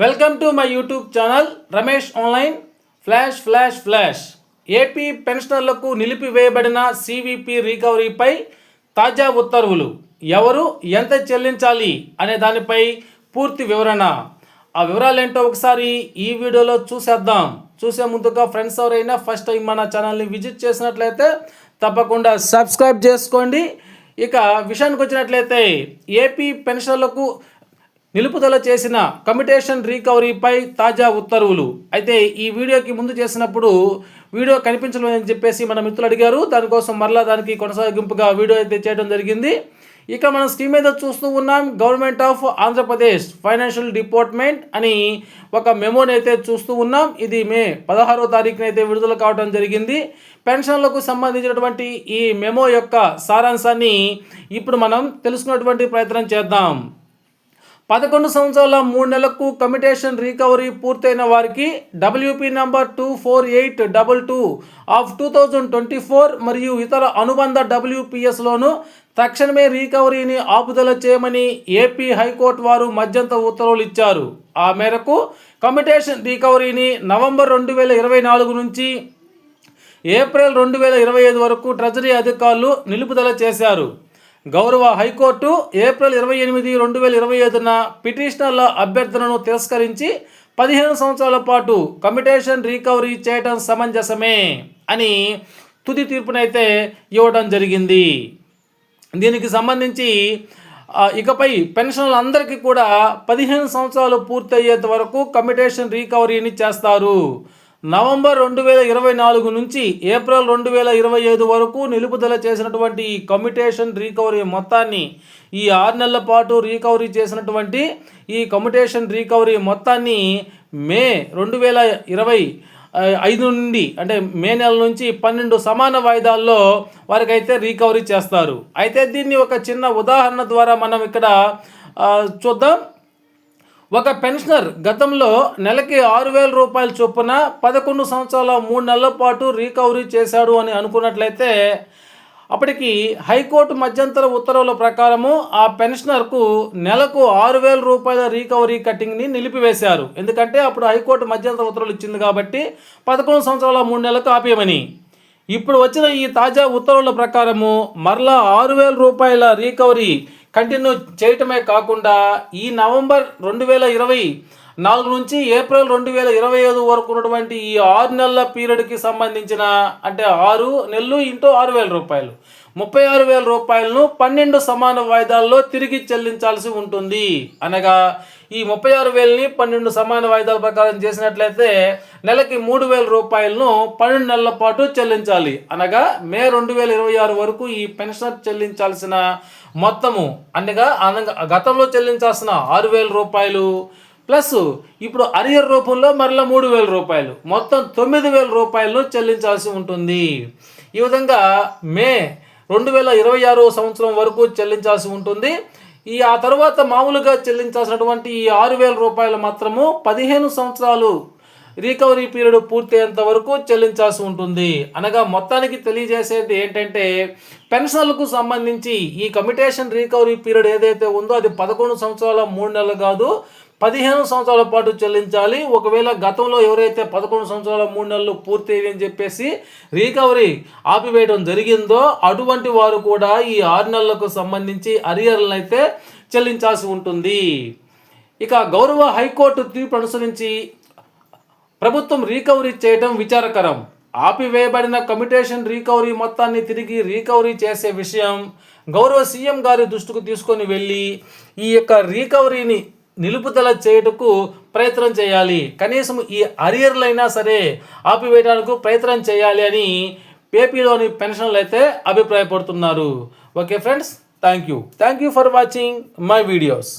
Welcome to my YouTube channel Ramesh online flash flash flash AP పెన్షనర్లకు నిలిపివేయబడిన CVP రికవరీపై తాజా ఉత్తర్వులు. ఎవరు ఎంత చెల్లించాలి అనే దానిపై పూర్తి వివరణ. ఆ వివరాలు ఏంటో ఒకసారి ఈ వీడియోలో చూసేద్దాం. చూసే ముందుగా ఫ్రెండ్స్ ఎవరైనా ఫస్ట్ టైం మన ఛానల్ని విజిట్ చేసినట్లయితే తప్పకుండా సబ్స్క్రైబ్ చేసుకోండి. ఇక విషయానికి వచ్చినట్లయితే ఏపీ పెన్షన్లకు నిలుపుదల చేసిన కమిటేషన్ రికవరీపై తాజా ఉత్తర్వులు. అయితే ఈ వీడియోకి ముందు చేసినప్పుడు వీడియో కనిపించలేదని చెప్పేసి మన మిత్రులు అడిగారు. దానికోసం మరలా దానికి కొనసాగింపుగా వీడియో అయితే చేయడం జరిగింది. ఇక మనం స్క్రీన్ మీద చూస్తూ ఉన్నాం government of Andhra Pradesh financial department అని ఒక మెమోని అయితే చూస్తూ ఉన్నాం. ఇది మే పదహారో తారీఖున అయితే విడుదల కావడం జరిగింది. పెన్షన్లకు సంబంధించినటువంటి ఈ మెమో యొక్క సారాంశాన్ని ఇప్పుడు మనం తెలుసుకున్నటువంటి ప్రయత్నం చేద్దాం. పదకొండు సంవత్సరాల మూడు నెలలకు కమిటేషన్ రికవరీ పూర్తయిన వారికి WP number two four eight double two of two thousand twenty four మరియు ఇతర అనుబంధ డబ్ల్యూపీఎస్లోను తక్షణమే రికవరీని ఆపుదల చేయమని ఏపీ హైకోర్టు వారు మధ్యంత ఉత్తర్వులు ఇచ్చారు. ఆ మేరకు కమిటేషన్ రికవరీని నవంబర్ రెండు వేల ఇరవై నాలుగు నుంచి ఏప్రిల్ రెండు వేల ఇరవై ఐదు వరకు ట్రెజరీ అధికారులు నిలుపుదల చేశారు. గౌరవ హైకోర్టు ఏప్రిల్ ఇరవై ఎనిమిది రెండు వేల ఇరవై ఐదున పిటిషనర్ల అభ్యర్థనను తిరస్కరించి పదిహేను సంవత్సరాల పాటు కమిటేషన్ రికవరీ చేయటం సమంజసమే అని తుది తీర్పునైతే ఇవ్వడం జరిగింది. దీనికి సంబంధించి ఇకపై పెన్షన్లందరికీ కూడా పదిహేను సంవత్సరాలు పూర్తయ్యేంత వరకు కమిటేషన్ రికవరీని చేస్తారు. నవంబర్ రెండు వేల ఇరవై నాలుగు నుంచి ఏప్రిల్ రెండు వేల ఇరవై ఐదు వరకు నిలుపుదల చేసినటువంటి ఈ కమిటేషన్ రీకవరీ మొత్తాన్ని ఈ ఆరు నెలల పాటు రికవరీ చేసినటువంటి ఈ కమిటేషన్ రికవరీ మొత్తాన్ని మే రెండు వేల ఇరవై ఐదు నుండి అంటే మే నెల నుంచి పన్నెండు సమాన వాయిదాల్లో వారికైతే రికవరీ చేస్తారు. అయితే దీన్ని ఒక చిన్న ఉదాహరణ ద్వారా మనం ఇక్కడ చూద్దాం. ఒక పెన్షనర్ గతంలో నెలకి ఆరు వేల రూపాయల చొప్పున పదకొండు సంవత్సరాల మూడు నెలల పాటు రికవరీ చేశాడు అని అనుకున్నట్లయితే అప్పటికి హైకోర్టు మధ్యంతర ఉత్తర్వుల ప్రకారము ఆ పెన్షనర్కు నెలకు ఆరు వేల రూపాయల రికవరీ కటింగ్ని నిలిపివేశారు. ఎందుకంటే అప్పుడు హైకోర్టు మధ్యంతర ఉత్తర్వులు ఇచ్చింది కాబట్టి పదకొండు సంవత్సరాల మూడు నెలలకు ఆపేయమని. ఇప్పుడు వచ్చిన ఈ తాజా ఉత్తర్వుల ప్రకారము మరలా ఆరు వేల రూపాయల రికవరీ కంటిన్యూ చేయటమే కాకుండా ఈ నవంబర్ రెండు వేల ఇరవై నాలుగు నుంచి ఏప్రిల్ రెండు వేల ఇరవై ఐదు వరకు ఉన్నటువంటి ఈ ఆరు నెలల పీరియడ్కి సంబంధించిన అంటే ఆరు నెలలు ఇంటూ ఆరు వేల రూపాయలు. ముప్పై ఆరు వేల రూపాయలను పన్నెండు సమాన వాయిదాల్లో తిరిగి చెల్లించాల్సి ఉంటుంది. అనగా ఈ ముప్పై ఆరు వేలని పన్నెండు సమాన వాయిదాల ప్రకారం చేసినట్లయితే నెలకి మూడు వేల రూపాయలను పన్నెండు నెలల పాటు చెల్లించాలి. అనగా మే రెండు వేల ఇరవై ఆరు వరకు ఈ పెన్షనర్ చెల్లించాల్సిన మొత్తము అనగా అనగా గతంలో చెల్లించాల్సిన ఆరు వేల రూపాయలు ప్లస్ ఇప్పుడు అరియర్ రూపంలో మరలా మూడు వేల రూపాయలు మొత్తం తొమ్మిది వేల రూపాయలను చెల్లించాల్సి ఉంటుంది. ఈ విధంగా మే రెండు వేల ఇరవై ఆరు సంవత్సరం వరకు చెల్లించాల్సి ఉంటుంది. ఈ ఆ తర్వాత మామూలుగా చెల్లించాల్సినటువంటి ఈ ఆరు వేల రూపాయలు మాత్రము పదిహేను సంవత్సరాలు రికవరీ పీరియడ్ పూర్తయ్యేంత వరకు చెల్లించాల్సి ఉంటుంది. అనగా మొత్తానికి తెలియజేసేది ఏంటంటే పెన్షన్లకు సంబంధించి ఈ కమిటేషన్ రికవరీ పీరియడ్ ఏదైతే ఉందో అది పదకొండు సంవత్సరాల మూడు నెలలు కాదు పదిహేను సంవత్సరాల పాటు చెల్లించాలి. ఒకవేళ గతంలో ఎవరైతే పదకొండు సంవత్సరాల మూడు నెలలు పూర్తి అని చెప్పేసి రికవరీ ఆపివేయడం జరిగిందో అటువంటి వారు కూడా ఈ ఆరు నెలలకు సంబంధించి అరియర్లను అయితే చెల్లించాల్సి ఉంటుంది. ఇక గౌరవ హైకోర్టు తీర్పు అనుసరించి ప్రభుత్వం రీకవరీ చేయడం విచారకరం. ఆపివేయబడిన కమిటేషన్ రీకవరీ మొత్తాన్ని తిరిగి రీకవరీ చేసే విషయం గౌరవ సీఎం గారి దృష్టికి తీసుకొని వెళ్ళి ఈ యొక్క రీకవరీని నిలుపుదల చేయుటకు ప్రయత్నం చేయాలి. కనీసం ఈ అరియర్లైనా సరే ఆపివేయడానికి ప్రయత్నం చేయాలి అని పేపీలోని పెన్షన్లు అయితే అభిప్రాయపడుతున్నారు. Okay friends thank you thank you for watching my videos.